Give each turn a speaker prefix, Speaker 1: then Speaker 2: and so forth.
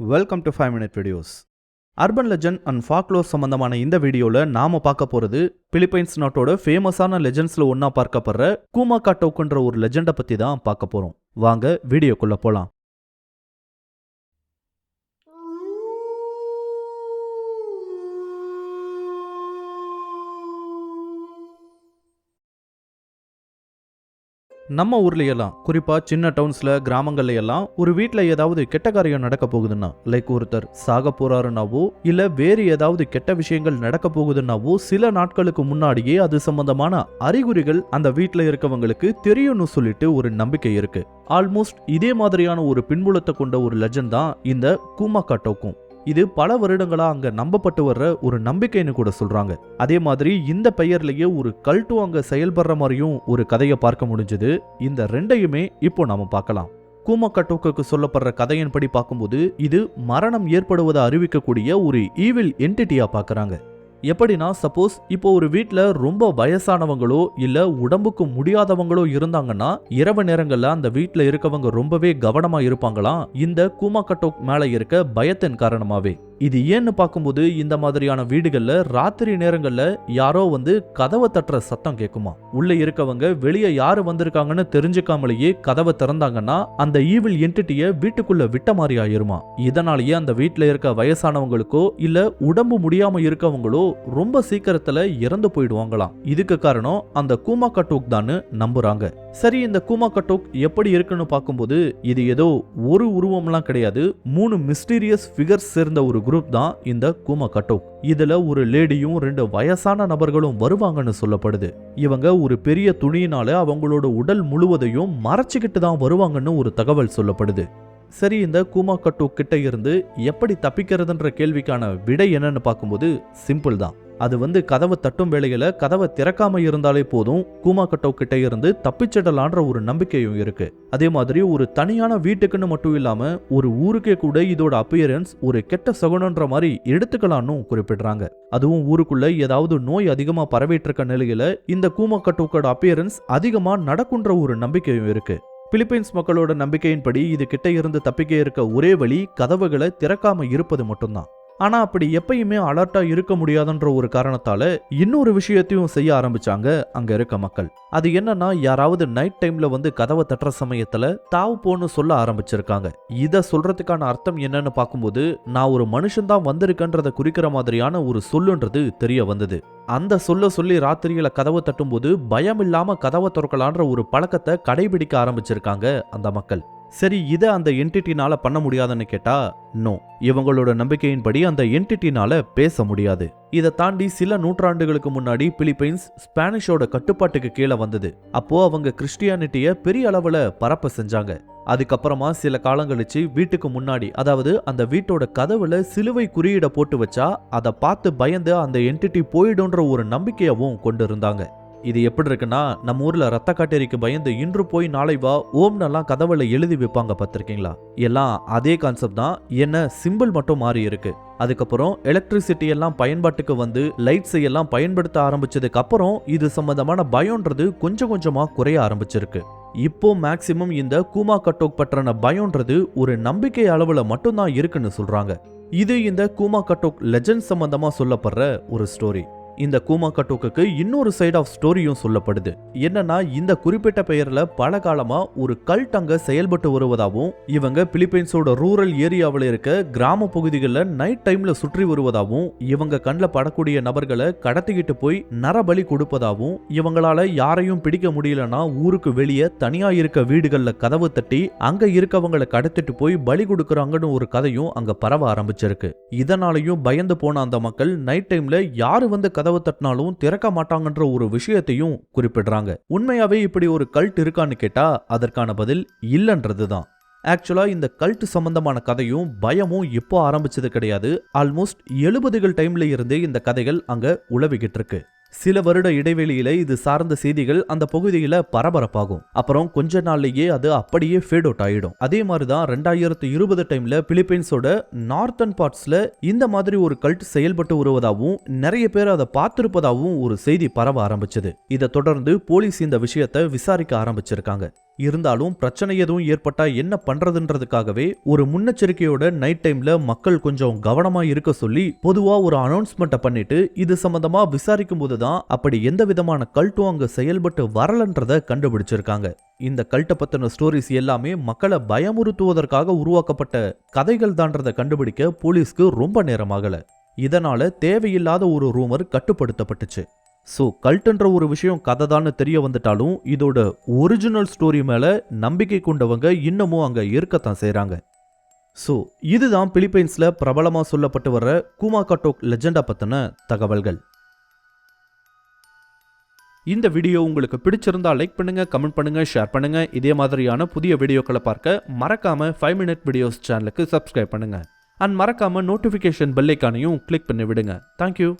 Speaker 1: Welcome to five minute videos urban legend and folklore சம்பந்தமான இந்த வீடியோவில் நாம பார்க்க போகிறது பிலிப்பைன்ஸ் நாட்டோட ஃபேமஸான லெஜண்ட்ஸில் ஒன்றா பார்க்கப்படுற கூமா காட்டோக்குன்ற ஒரு லெஜெண்டை பற்றி தான் பார்க்க போகிறோம் வாங்க வீடியோக்குள்ளே போகலாம் நம்ம ஊர்ல எல்லாம் குறிப்பா சின்ன டவுன்ஸ்ல கிராமங்கள்ல எல்லாம் ஒரு வீட்ல ஏதாவது கெட்ட காரியம் நடக்க போகுதுன்னா லைக் ஒருத்தர் சாக போறாருனாவோ இல்ல வேறு ஏதாவது கெட்ட விஷயங்கள் நடக்க போகுதுன்னாவோ சில நாட்களுக்கு முன்னாடியே அது சம்பந்தமான அறிகுறிகள் அந்த வீட்டுல இருக்கவங்களுக்கு தெரியும்னு சொல்லிட்டு ஒரு நம்பிக்கை இருக்கு. ஆல்மோஸ்ட் இதே மாதிரியான ஒரு பின்புலத்தை கொண்ட ஒரு லெஜண்ட் தான் இந்த கூமாக்கா டோக்கும் இது பல வருடங்களா அங்க நம்பப்பட்டு வர்ற ஒரு நம்பிக்கைன்னு கூட சொல்றாங்க. அதே மாதிரி இந்த பெயர்லயே ஒரு கல்ட்டும் அங்க செயல்படுற மாதிரியும் ஒரு கதையை பார்க்க முடிஞ்சது. இந்த ரெண்டையுமே இப்போ நாம பார்க்கலாம். கூமக்கட்டோக்கு சொல்லப்படுற கதையின்படி பார்க்கும்போது இது மரணம் ஏற்படுவதை அறிவிக்கக்கூடிய ஒரு ஈவில் என்டிட்டியா பார்க்குறாங்க. எப்படின்னா சப்போஸ் இப்போ ஒரு வீட்ல ரொம்ப வயசானவங்களோ இல்ல உடம்புக்கு முடியாதவங்களோ இருந்தாங்கன்னா இரவு நேரங்கள்ல அந்த வீட்ல இருக்கவங்க ரொம்பவே கவனமா இருப்பாங்களாம். இந்த கூமாக்கட்டோக் மேல இருக்க பயத்தின் காரணமாவே. இது ஏன்னு பார்க்கும்போது இந்த மாதிரியான வீடுகளில் ராத்திரி நேரங்களில் யாரோ வந்து கதவை தட்டுற சத்தம் கேட்குமா உள்ள இருக்கவங்க வெளியே யார் வந்திருக்காங்கன்னு தெரிஞ்சுக்காமலேயே கதவை திறந்தாங்கன்னா அந்த ஈவில் என்டிட்டியை வீட்டுக்குள்ள விட்ட மாதிரி ஆயிருமா. இதனாலேயே அந்த வீட்டில் இருக்க வயசானவங்களுக்கோ இல்லை உடம்பு முடியாமல் இருக்கவங்களோ ரொம்ப சீக்கிரத்தில் இறந்து போயிடுவாங்களாம். இதுக்கு காரணம் அந்த கூமா கட்டோக் தான் நம்புறாங்க. சரி இந்த கூமா கட்டோக் எப்படி இருக்குன்னு பார்க்கும்போது இது ஏதோ ஒரு உருவம்லாம் கிடையாது. மூணு மிஸ்டீரியஸ் ஃபிகர்ஸ் சேர்ந்த ஒரு குரூப் தான் இந்த கூமா கட்டோக். இதுல ஒரு லேடியும் ரெண்டு வயசான நபர்களும் வருவாங்கன்னு சொல்லப்படுது. இவங்க ஒரு பெரிய துணியினால அவங்களோட உடல் முழுவதையும் மறைச்சிக்கிட்டு தான் வருவாங்கன்னு ஒரு தகவல் சொல்லப்படுது. சரி இந்த கூமா கட்டோக் கிட்ட இருந்து எப்படி தப்பிக்கிறதுன்ற கேள்விக்கான விடை என்னன்னு பார்க்கும்போது சிம்பிள் தான். அது வந்து கதவை தட்டும் வேளையில கதவை திறக்காம இருந்தாலே போதும். கூமா கட்டோ கிட்ட இருந்து தப்பிச்சிடலான்ற ஒரு நம்பிக்கையும் இருக்கு. அதே மாதிரி ஒரு தனியான வீட்டுக்குன்னு மட்டும் இல்லாம ஒரு ஊருக்கே கூட இதோட அப்பியரன்ஸ் ஒரு கெட்ட சகுனன்ற மாதிரி எடுத்துக்கலாம்னு குறிப்பிடுறாங்க. அதுவும் ஊருக்குள்ள ஏதாவது நோய் அதிகமா பரவிட்டு இருக்க நிலையில இந்த கூமா கட்டோக்கோட அப்பியரன்ஸ் அதிகமா நடக்குன்ற ஒரு நம்பிக்கையும் இருக்கு. பிலிப்பைன்ஸ் மக்களோட நம்பிக்கையின்படி இது கிட்ட இருந்து தப்பிக்க இருக்க ஒரே வழி கதவுகளை திறக்காம இருப்பது மட்டும்தான். ஆனால் அப்படி எப்பயுமே அலர்ட்டாக இருக்க முடியாதுன்ற ஒரு காரணத்தால் இன்னொரு விஷயத்தையும் செய்ய ஆரம்பிச்சாங்க அங்கே இருக்க மக்கள். அது என்னன்னா யாராவது நைட் டைமில் வந்து கதவை தட்டுற சமயத்தில் தாவு போன்னு சொல்ல ஆரம்பிச்சிருக்காங்க. இதை சொல்கிறதுக்கான அர்த்தம் என்னன்னு பார்க்கும்போது நான் ஒரு மனுஷன்தான் தான் குறிக்கிற மாதிரியான ஒரு சொல்லுன்றது தெரிய வந்தது. அந்த சொல்ல சொல்லி ராத்திரியில கதவை தட்டும்போது பயம் இல்லாம கதவை திறக்கலான்ற ஒரு பழக்கத்தை கடைபிடிக்க ஆரம்பிச்சிருக்காங்க அந்த மக்கள். சரி இதை அந்த என்டிட்டினால பண்ண முடியாதுன்னு கேட்டா நோ. இவங்களோட நம்பிக்கையின்படி அந்த என்டிட்டினால பேச முடியாது. இதை தாண்டி சில நூற்றாண்டுகளுக்கு முன்னாடி பிலிப்பைன்ஸ் ஸ்பானிஷோட கட்டுப்பாட்டுக்கு கீழே வந்தது. அப்போ அவங்க கிறிஸ்டியானிட்டிய பெரிய அளவுல பரப்ப செஞ்சாங்க. அதுக்கப்புறமா சில காலம் கழிச்சு வீட்டுக்கு முன்னாடி அதாவது அந்த வீட்டோட கதவுல சிலுவை குறியீட போட்டு வச்சா அதை பார்த்து பயந்து அந்த என்டிட்டி போயிடும்ன்ற ஒரு நம்பிக்கையவும் கொண்டு இருந்தாங்க இது எப்படி இருக்குன்னா நம்ம ஊர்ல ரத்த காட்டேரிக்கு பயந்து இன்று போய் நாளை வா ஓம்னெல்லாம் கதவுல எழுதி வைப்பாங்க பார்த்திருக்கீங்களா? எல்லாம் அதே கான்செப்ட் தான் என்ன சிம்பிள் மட்டும் மாறி இருக்கு. அதுக்கப்புறம் எலக்ட்ரிசிட்டி எல்லாம் பயன்பாட்டுக்கு வந்து லைட்ஸை எல்லாம் பயன்படுத்த ஆரம்பிச்சதுக்கு அப்புறம் இது சம்பந்தமான பயம்ன்றது கொஞ்சம் கொஞ்சமா குறைய ஆரம்பிச்சிருக்கு. இப்போ மேக்சிமம் இந்த கூமா கட்டோக் பற்றின பயம்ன்றது ஒரு நம்பிக்கை அளவுல மட்டும்தான் இருக்குன்னு சொல்றாங்க. இது இந்த கூமா கட்டோக் லெஜண்ட் சம்பந்தமா சொல்லப்படுற ஒரு ஸ்டோரி இந்த கூமா கட்டோக்கு இன்னொரு சைட் ஆஃப் ஸ்டோரியும் சொல்லப்படுது. என்னன்னா இந்த குறிப்பிட்ட பெயர்ல பல காலமா ஒரு கல்ட் அங்க செயல்பட்டு வருவதாகவும் இவங்க பிலிப்பைன்ஸோட ரூரல் ஏரியாவில் இருக்க கிராம பகுதிகளில் நைட் டைம்ல சுற்றி வருவதாகவும் இவங்க கண்ணில் படக்கூடிய நபர்களை கடத்திக்கிட்டு போய் நரபலி கொடுப்பதாகவும் இவங்களால யாரையும் பிடிக்க முடியலன்னா ஊருக்கு வெளியே தனியா இருக்க வீடுகள்ல கதவு தட்டி அங்க இருக்கவங்களை கடத்திட்டு போய் பலி கொடுக்கறாங்கன்னு ஒரு கதையும் அங்க பரவ ஆரம்பிச்சிருக்கு. இதனாலையும் பயந்து போன அந்த மக்கள் நைட் டைம்ல யாரு வந்து கதவு தட்டினாலும் திறக்க மாட்டாங்கன்ற ஒரு விஷயத்தையும் குறிப்பிடுறாங்க. உண்மையாவே இப்படி ஒரு கல்ட் இருக்கான்னு கேட்டா அதற்கான பதில் இல்லைன்றதுதான். ஆக்சுவலா இந்த கல்ட் சம்பந்தமான கதையும் பயமும் இப்போ ஆரம்பிச்சது கிடையாது. ஆல்மோஸ்ட் எழுபதுகள் டைம்ல இருந்தே இந்த கதைகள் அங்க உழவிக்கிட்டு இருக்கு. சில வருட இடைவெளியில இது சார்ந்த செய்திகள் அந்த பகுதியில பரபரப்பாகும். அப்புறம் கொஞ்ச நாள்லயே அது அப்படியே ஃபேட் அவுட் ஆயிடும். அதே மாதிரி தான் ரெண்டாயிரத்து இருபது டைம்ல பிலிப்பைன்ஸோட நார்த்தன் பார்ட்ஸ்ல இந்த மாதிரி ஒரு கல்ட் செயல்பட்டு வருவதாகவும் நிறைய பேர் அதை பார்த்திருப்பதாகவும் ஒரு செய்தி பரவ ஆரம்பிச்சது. இதை தொடர்ந்து போலீஸ் இந்த விஷயத்தை விசாரிக்க ஆரம்பிச்சிருக்காங்க. இருந்தாலும் பிரச்சனை எதுவும் ஏற்பட்டா என்ன பண்றதுன்றதுக்காகவே ஒரு முன்னெச்சரிக்கையோட நைட் டைம்ல மக்கள் கொஞ்சம் கவனமா இருக்க சொல்லி பொதுவா ஒரு அனௌன்ஸ்மெண்ட்டை பண்ணிட்டு இது சம்பந்தமா விசாரிக்கும் போதுதான் அப்படி எந்த விதமான கல்ட்டும் அங்க செயல்பட்டு வரலன்றதை கண்டுபிடிச்சிருக்காங்க. இந்த கல்ட்டை பத்தின ஸ்டோரிஸ் எல்லாமே மக்களை பயமுறுத்துவதற்காக உருவாக்கப்பட்ட கதைகள் தான்றதை கண்டுபிடிக்க போலீஸ்க்கு ரொம்ப நேரமாகல இதனால தேவையில்லாத ஒரு ரூமர் கட்டுப்படுத்தப்பட்டுச்சு. ஸோ கல்ட்டுன்ற ஒரு விஷயம் கதை தான் தெரிய வந்துட்டாலும் இதோட ஒரிஜினல் ஸ்டோரி மேலே நம்பிக்கை கொண்டவங்க இன்னமும் அங்கே இருக்கத்தான் செய்கிறாங்க ஸோ இதுதான் பிலிப்பைன்ஸில் பிரபலமாக சொல்லப்பட்டு வர்ற கூமாகட்டோக் லெஜெண்டா பற்றின தகவல்கள். இந்த வீடியோ உங்களுக்கு பிடிச்சிருந்தா லைக் பண்ணுங்க கமெண்ட் பண்ணுங்க ஷேர் பண்ணுங்க. இதே மாதிரியான புதிய வீடியோக்களை பார்க்க மறக்காம ஃபைவ் மினிட் வீடியோஸ் சேனலுக்கு சப்ஸ்கிரைப் பண்ணுங்க. அண்ட் மறக்காம நோட்டிஃபிகேஷன் பெல்லைக்கானையும் கிளிக் பண்ணி விடுங்க. Thank you